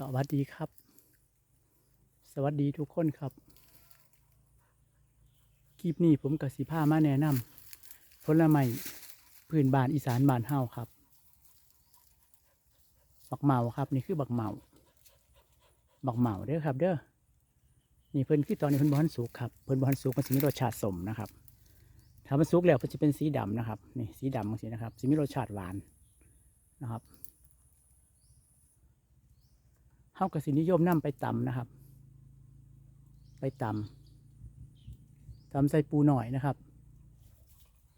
สวัสดีครับ สวัสดีทุกคนครับ คลิปนี้ผมกับสีผ้ามาแนะนำผลไม้พื้นบ้านอีสานบ้านเฮาครับ บักเหมาครับนี่คือบักเหมา บักเหมาเด้อครับ เด้อ นี่เพิ่นคือตอนนี้เพิ่นบอนสุกครับ เพิ่นบอนสุกมันจะมีรสชาติสมนะครับ ถ้ามันสุกแล้วเพิ่นจะเป็นสีดำนะครับ นี่สีดำจังซี่นะครับจะมีรสชาติหวานนะครับ เฮากับสินิยมนำไปตำนะครับ ไปตำตำใส่ปูหน่อยนะครับ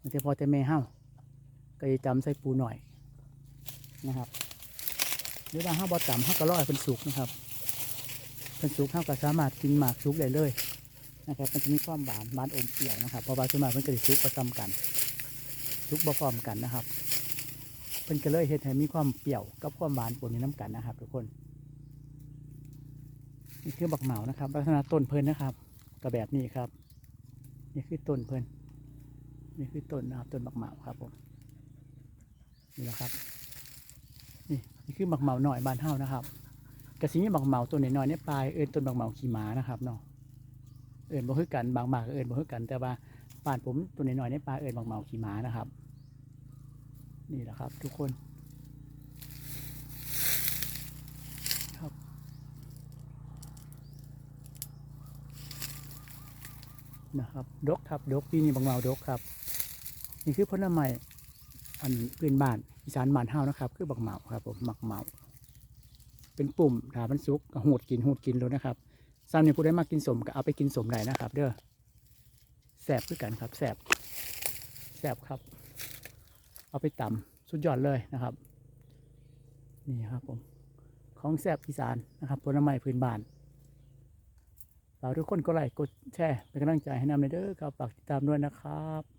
มันจะพอแต่แม่เฮาก็จะตำใส่ปูหน่อยนะครับหรือว่าเฮาบ่ตำเฮาก็รอให้เพิ่นสุกนะครับเพิ่นสุกเฮาก็สามารถกินหมากสุกได้เลยนะครับ มันจะมีความหวานหวานอมเปรี้ยวนะครับเพราะว่าส่วนมากเพิ่นก็สิสุกประจำกันสุกบ่พร้อมกันนะครับเพิ่นก็เลยเฮ็ดให้มีความเปรี้ยวกับความหวานปนอยู่น้ำกันนะครับทุกคน นี่คือบักเหมานะครับ ลักษณะต้นเพลินนะครับก็แบบนี้ครับ นี่คือต้นเพลินนี่คือต้นนะครับต้นบักเหมาครับผมนี่นะครับนี่นี่คือบักเหมาหน่อยบานเท่านะครับกระสีนี่บักเหมาต้นน้อยๆในปลายเอินต้นบักเหมาขี่ม้านะครับเนาะเอินบ่คือกันบางหมากเอินบ่คือกันแต่ว่าป่านผมต้นน้อยๆในปลายเอินบักเหมาขี่ม้านะครับ นี่แหละครับ ทุกคน ครับ นะครับ ดกครับดกปีนี้บางเมาดกครับ นี่คือผลไม้อันพื้นบ้านอีสานบ้านเฮานะครับ คือบักเหมาครับผมบักเหมา เป็นปุ่มถามันสุกหูดกินหูดกินเลยนะครับซ้ำเนี่ยผู้ได้มากินสมก็เอาไปกินสมได้นะครับ เด้อแสบคือกันครับแสบแสบครับ เอาไปตำสุดยอดเลยนะครับ นี่ครับผม ของแสบอีสานนะครับผลไม้พื้นบ้าน ฝากทุกคนกดไลค์กดแชร์เป็นกำลังใจให้นำในเด้อครับฝากติดตามด้วยนะครับ